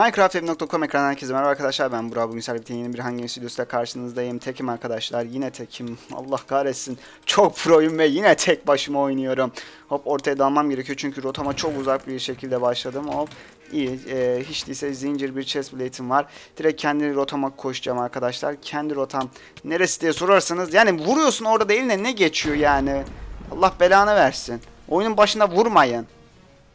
Minecraft.com ekranından herkese merhaba arkadaşlar. Ben Burak. Bugün birlikte yeni bir hangi stüdyosuyla karşınızdayım? Tekim arkadaşlar yine tekim. Allah kahretsin. Çok proyum ve yine tek başıma oynuyorum. Hop ortaya dalmam gerekiyor çünkü rotama çok uzak bir şekilde başladım. Hop iyi. E, hiç değilse zincir bir chest plate'im var. Direkt kendi rotama koşacağım arkadaşlar. Kendi rotam neresi diye sorarsanız yani vuruyorsun orada da eline ne geçiyor yani? Allah belanı versin. Oyunun başında vurmayın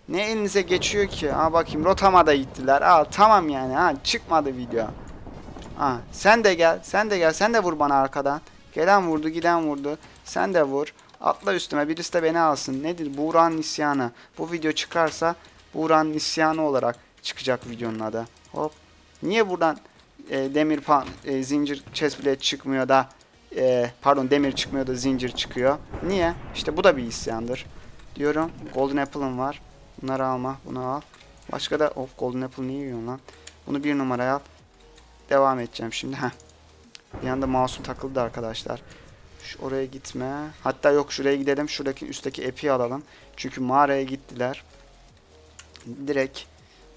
ne elinize geçiyor ki? Ha bakayım rotama da gittiler. Aa tamam yani ha çıkmadı video. Ha sen de gel. Sen de gel. Sen de vur bana arkadan. Gelen vurdu, giden vurdu. Sen de vur. Atla üstüme. Birisi de beni alsın. Nedir? Buğra'nın isyanı. Bu video çıkarsa Buğra'nın isyanı olarak çıkacak videonun adı. Hop. Niye buradan e, demir pan, e, zincir chest plate çıkmıyor da e, pardon demir çıkmıyor da zincir çıkıyor? Niye? İşte bu da bir isyandır. Diyorum. Golden Apple'ım var. Bunları alma. Bunu al. Başka da of Golden Apple niye yiyorsun lan? Bunu bir numaraya al. Devam edeceğim şimdi. Heh. Bir anda mouse'um takıldı arkadaşlar. Şu oraya gitme. Hatta yok şuraya gidelim. Şuradaki üstteki epi alalım. Çünkü mağaraya gittiler. Direkt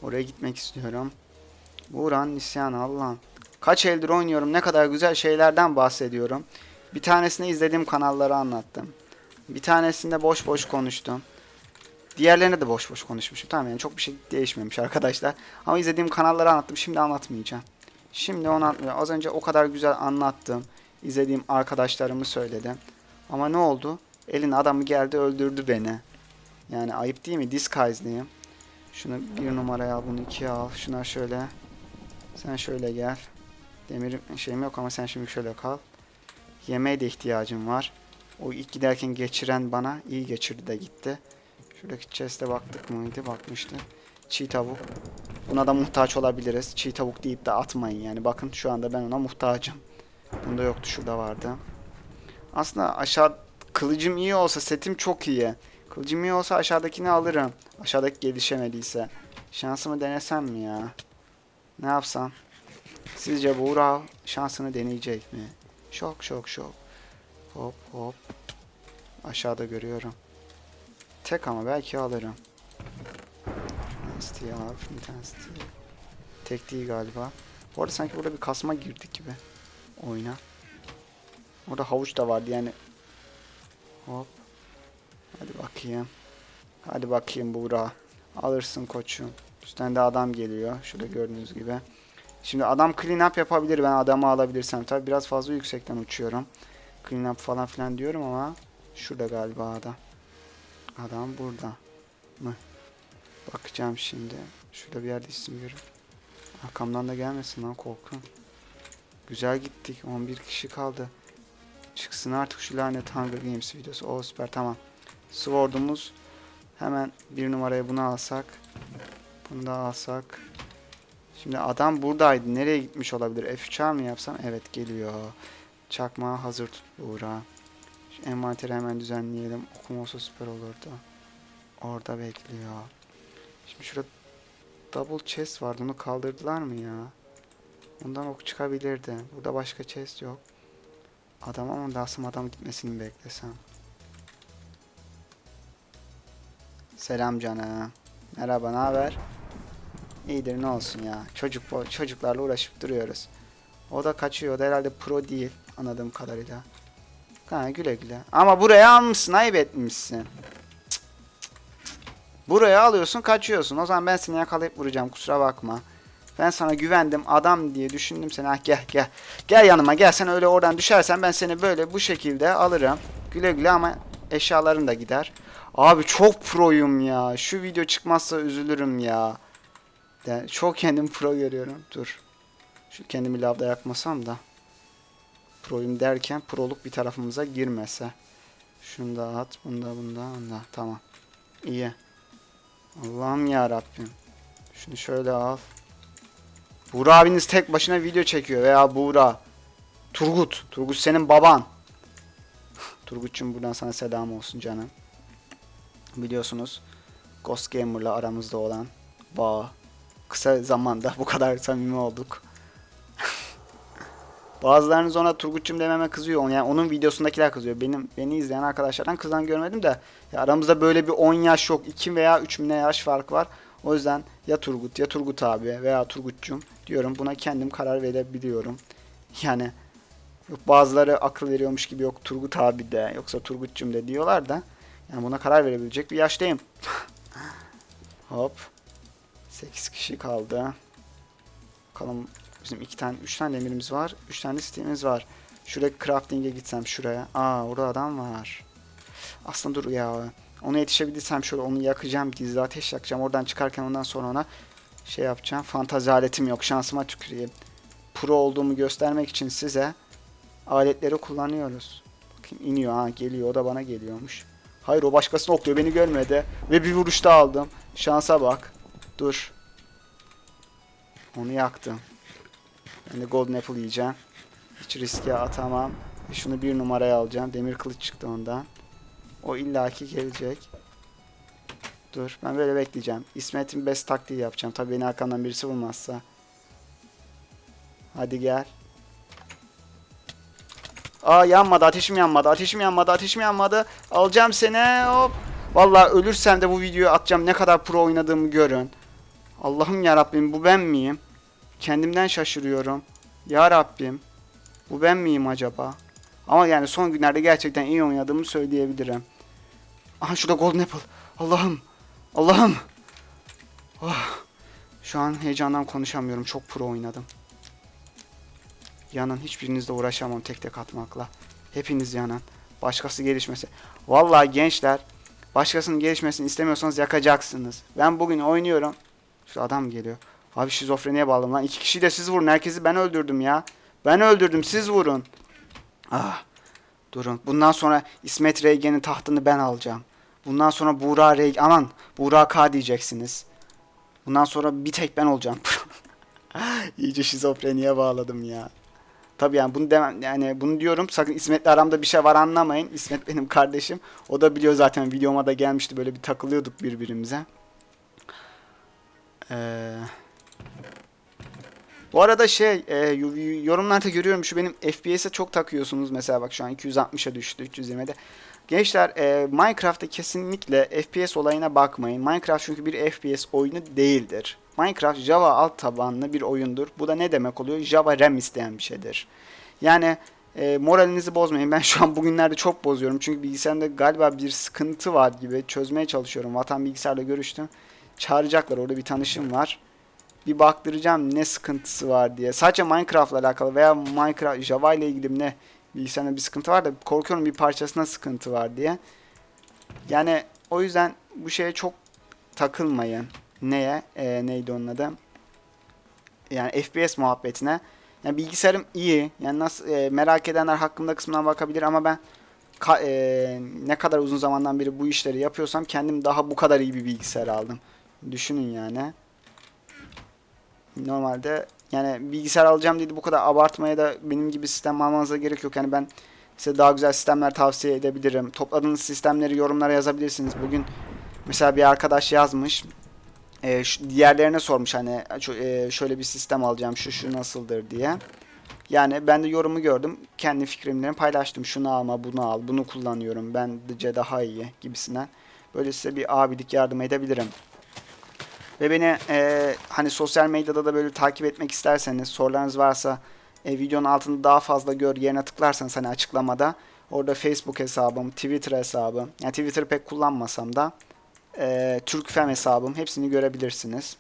oraya gitmek istiyorum. Buğra'nın isyanı Allah'ım. Kaç eldir oynuyorum. Ne kadar güzel şeylerden bahsediyorum. Bir tanesini izlediğim kanalları anlattım. Bir tanesinde boş boş konuştum. Diğerlerine de boş boş konuşmuşum. Tamam yani çok bir şey değişmemiş arkadaşlar. Ama izlediğim kanalları anlattım. Şimdi anlatmayacağım. Şimdi onu anlatmayacağım. Az önce o kadar güzel anlattım. İzlediğim arkadaşlarımı söyledim. Ama ne oldu? Elin adamı geldi öldürdü beni. Yani ayıp değil mi? Disguise'lıyım. Şunu bir numaraya al, bunu ikiye al. Şuna şöyle. Sen şöyle gel. Demir şeyim yok ama sen şimdi şöyle kal. Yemeğe de ihtiyacım var. O ilk giderken geçiren bana iyi geçirdi de gitti. Şuradaki chest'e baktık mıydı? Bakmıştık. Çiğ tavuk. Buna da muhtaç olabiliriz. Çiğ tavuk deyip de atmayın yani. Bakın şu anda ben ona muhtacım. Bunda yoktu. Şurada vardı. Aslında aşağı kılıcım iyi olsa setim çok iyi. Kılıcım iyi olsa aşağıdakini alırım. Aşağıdaki gelişemediyse. Şansımı denesem mi ya? Ne yapsam? Sizce Buğra şansını deneyecek mi? Şok şok şok. Hop hop. Aşağıda görüyorum. Tek ama belki alırım. Al, Flint Steel. Tek değil galiba. Bu arada sanki burada bir kasma girdik gibi. Oyuna. Orada havuç da vardı yani. Hop. Hadi bakayım. Hadi bakayım Buğra. Alırsın koçum. Üstten de adam geliyor. Şurada gördüğünüz gibi. Şimdi adam clean up yapabilir ben adamı alabilirsem. Tabi biraz fazla yüksekten uçuyorum. Clean up falan filan diyorum ama şurada galiba adam. Adam burada mı? Bakacağım şimdi. Şurada bir yerde isim görüyorum. Arkamdan da gelmesin lan korkuyorum. Güzel gittik. 11 kişi kaldı. Çıksın artık şu lanet Hunger Games videosu. O süper tamam. Sword'umuz hemen bir numaraya bunu alsak. Bunu da alsak. Şimdi adam buradaydı. Nereye gitmiş olabilir? F3 mı yapsam? Evet geliyor. Çakma hazır tut Buğra. Şu envanteri hemen düzenleyelim. Okuma olsa süper olurdu. Orada bekliyor. Şimdi şurada double chest vardı. Onu kaldırdılar mı ya? Ondan ok çıkabilirdi. Burada başka chest yok. Adam ama lazım adam gitmesini beklesem. Selam canım. Merhaba, ne haber? İyidir ne olsun ya. Çocuk çocuklarla uğraşıp duruyoruz. O da kaçıyor. O da herhalde pro değil anladığım kadarıyla. Ha güle güle. Ama buraya almışsın, ayıp etmişsin. Buraya alıyorsun, kaçıyorsun. O zaman ben seni yakalayıp vuracağım. Kusura bakma. Ben sana güvendim adam diye düşündüm seni. Ah gel gel. Gel yanıma gel. Sen öyle oradan düşersen ben seni böyle bu şekilde alırım. Güle güle ama eşyaların da gider. Abi çok proyum ya. Şu video çıkmazsa üzülürüm ya. De, çok kendim pro görüyorum. Dur. Şu kendimi lavda yakmasam da. Proyum derken proluk bir tarafımıza girmese. Şunu da at. Bunda bunda bunda. Tamam. İyi. Allah'ım ya Rabbim. Şunu şöyle al. Buğra abiniz tek başına video çekiyor veya Buğra. Turgut. Turgut senin baban. Turgut'cum buradan sana selam olsun canım. Biliyorsunuz Ghost Gamer'la aramızda olan bağ. Kısa zamanda bu kadar samimi olduk. Bazılarınız ona Turgut'cum dememe kızıyor. Yani onun videosundakiler kızıyor. Benim beni izleyen arkadaşlardan kızan görmedim de ya aramızda böyle bir 10 yaş yok. 2 veya 3 mine yaş fark var. O yüzden ya Turgut ya Turgut abi veya Turgut'cum diyorum. Buna kendim karar verebiliyorum. Yani yok bazıları akıl veriyormuş gibi yok Turgut abi de yoksa Turgut'cum de diyorlar da yani buna karar verebilecek bir yaştayım. Hop. 8 kişi kaldı. Bakalım bizim iki tane, üç tane demirimiz var. Üç tane steam'imiz var. Şuraya crafting'e gitsem şuraya. Aa orada adam var. Aslında dur ya. Ona yetişebilirsem şöyle onu yakacağım. Gizli ateş yakacağım. Oradan çıkarken ondan sonra ona şey yapacağım. Fantazi aletim yok. Şansıma tüküreyim. Pro olduğumu göstermek için size aletleri kullanıyoruz. Bakayım iniyor ha geliyor. O da bana geliyormuş. Hayır o başkasını okluyor. Beni görmedi. Ve bir vuruşta aldım. Şansa bak. Dur. Onu yaktım. Ben de Golden Apple yiyeceğim. Hiç riske atamam. Şunu bir numaraya alacağım. Demir kılıç çıktı ondan. O illaki gelecek. Dur ben böyle bekleyeceğim. İsmet'in best taktiği yapacağım. Tabii beni arkamdan birisi vurmazsa. Hadi gel. Aa yanmadı ateşim yanmadı ateşim yanmadı ateşim yanmadı. Alacağım seni hop. Vallahi ölürsem de bu videoyu atacağım ne kadar pro oynadığımı görün. Allah'ım ya Rabbim bu ben miyim? Kendimden şaşırıyorum. Ya Rabbim bu ben miyim acaba? Ama yani son günlerde gerçekten iyi oynadığımı söyleyebilirim. Aha şurada Golden Apple. Allah'ım. Allah'ım. Oh. Şu an heyecandan konuşamıyorum. Çok pro oynadım. Yanın hiçbirinizle uğraşamam tek tek atmakla. Hepiniz yanın. Başkası gelişmesi. Vallahi gençler başkasının gelişmesini istemiyorsanız yakacaksınız. Ben bugün oynuyorum. Şu adam geliyor. Abi şizofreniye bağladım lan. İki kişi de siz vurun. Herkesi ben öldürdüm ya. Ben öldürdüm siz vurun. Ah. Durun. Bundan sonra İsmet Reygen'in tahtını ben alacağım. Bundan sonra Buğra Reygen... Aman Buğra K diyeceksiniz. Bundan sonra bir tek ben olacağım. İyice şizofreniye bağladım ya. Tabii yani bunu demem yani bunu diyorum sakın İsmet'le aramda bir şey var anlamayın. İsmet benim kardeşim. O da biliyor zaten videoma da gelmişti böyle bir takılıyorduk birbirimize. Eee bu arada şey e, yorumlarda görüyorum şu benim FPS'e çok takıyorsunuz mesela bak şu an 260'a düştü 320'de. Gençler e, Minecraft'ta kesinlikle FPS olayına bakmayın. Minecraft çünkü bir FPS oyunu değildir. Minecraft Java alt tabanlı bir oyundur. Bu da ne demek oluyor? Java RAM isteyen bir şeydir. Yani e, moralinizi bozmayın. Ben şu an bugünlerde çok bozuyorum. Çünkü bilgisayarımda galiba bir sıkıntı var gibi çözmeye çalışıyorum. Vatan bilgisayarla görüştüm. Çağıracaklar orada bir tanışım var bir baktıracağım ne sıkıntısı var diye. Sadece Minecraft'la alakalı veya Minecraft Java ile ilgili ne bilgisayarda bir sıkıntı var da korkuyorum bir parçasına sıkıntı var diye. Yani o yüzden bu şeye çok takılmayın. Neye? Ee, neydi onun adı? Yani FPS muhabbetine. Yani bilgisayarım iyi. Yani nasıl e, merak edenler hakkında kısmından bakabilir ama ben ka, e, ne kadar uzun zamandan beri bu işleri yapıyorsam kendim daha bu kadar iyi bir bilgisayar aldım. Düşünün yani normalde yani bilgisayar alacağım dedi bu kadar abartmaya da benim gibi sistem almanıza gerek yok. Yani ben size daha güzel sistemler tavsiye edebilirim. Topladığınız sistemleri yorumlara yazabilirsiniz. Bugün mesela bir arkadaş yazmış. E, şu, diğerlerine sormuş hani e, şöyle bir sistem alacağım şu şu nasıldır diye. Yani ben de yorumu gördüm. Kendi fikrimlerimi paylaştım. Şunu alma, bunu al, bunu kullanıyorum. Bence daha iyi gibisinden. Böyle size bir abilik yardım edebilirim. Ve beni e, hani sosyal medyada da böyle takip etmek isterseniz sorularınız varsa e, videonun altında daha fazla gör yerine tıklarsanız hani açıklamada orada Facebook hesabım, Twitter hesabım yani Twitter pek kullanmasam da e, Türkfem hesabım hepsini görebilirsiniz.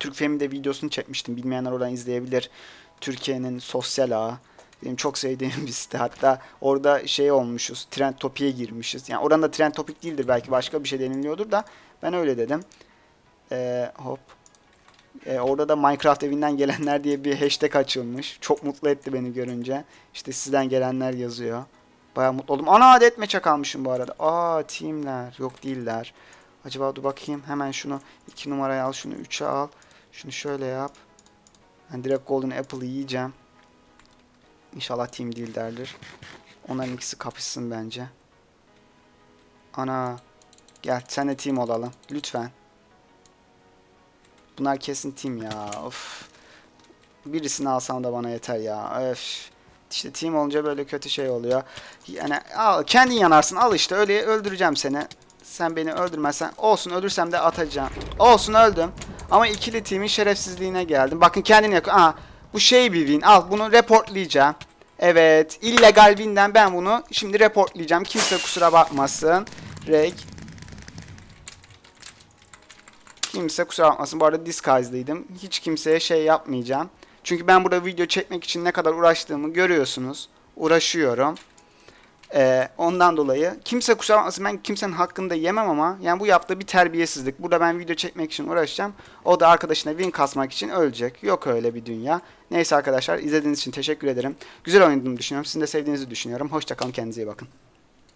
Türkfem'in de videosunu çekmiştim. Bilmeyenler oradan izleyebilir. Türkiye'nin sosyal ağı. Benim çok sevdiğim bir site. Hatta orada şey olmuşuz. Trend Topik'e girmişiz. Yani oranın da Trend Topik değildir. Belki başka bir şey deniliyordur da ben öyle dedim. Ee, hop. Ee, orada da Minecraft evinden gelenler diye bir hashtag açılmış. Çok mutlu etti beni görünce. İşte sizden gelenler yazıyor. Baya mutlu oldum. Ana deathmatch'e kalmışım bu arada. Aa teamler. Yok değiller. Acaba dur bakayım. Hemen şunu 2 numaraya al. Şunu 3'e al. Şunu şöyle yap. Ben direkt Golden Apple'ı yiyeceğim. İnşallah team değil derler. Onların ikisi kapışsın bence. Ana. Gel sen de team olalım. Lütfen. Bunlar kesin team ya. Of. Birisini alsam da bana yeter ya. Öf. İşte team olunca böyle kötü şey oluyor. Yani al kendin yanarsın al işte öyle öldüreceğim seni. sen beni öldürmezsen olsun ölürsem de atacağım. Olsun öldüm. Ama ikili timin şerefsizliğine geldim. Bakın kendini yakıyor. Aha bu şey bir win. Al bunu reportlayacağım. Evet. illegal win'den ben bunu şimdi reportlayacağım. Kimse kusura bakmasın. Reg. Kimse kusura bakmasın. Bu arada disguise'lıydım. Hiç kimseye şey yapmayacağım. Çünkü ben burada video çekmek için ne kadar uğraştığımı görüyorsunuz. Uğraşıyorum. Ee, ondan dolayı kimse kusura bakmasın ben kimsenin hakkını da yemem ama yani bu yaptığı bir terbiyesizlik. Burada ben video çekmek için uğraşacağım. O da arkadaşına win kasmak için ölecek. Yok öyle bir dünya. Neyse arkadaşlar izlediğiniz için teşekkür ederim. Güzel oynadığımı düşünüyorum. Sizin de sevdiğinizi düşünüyorum. Hoşçakalın kendinize iyi bakın.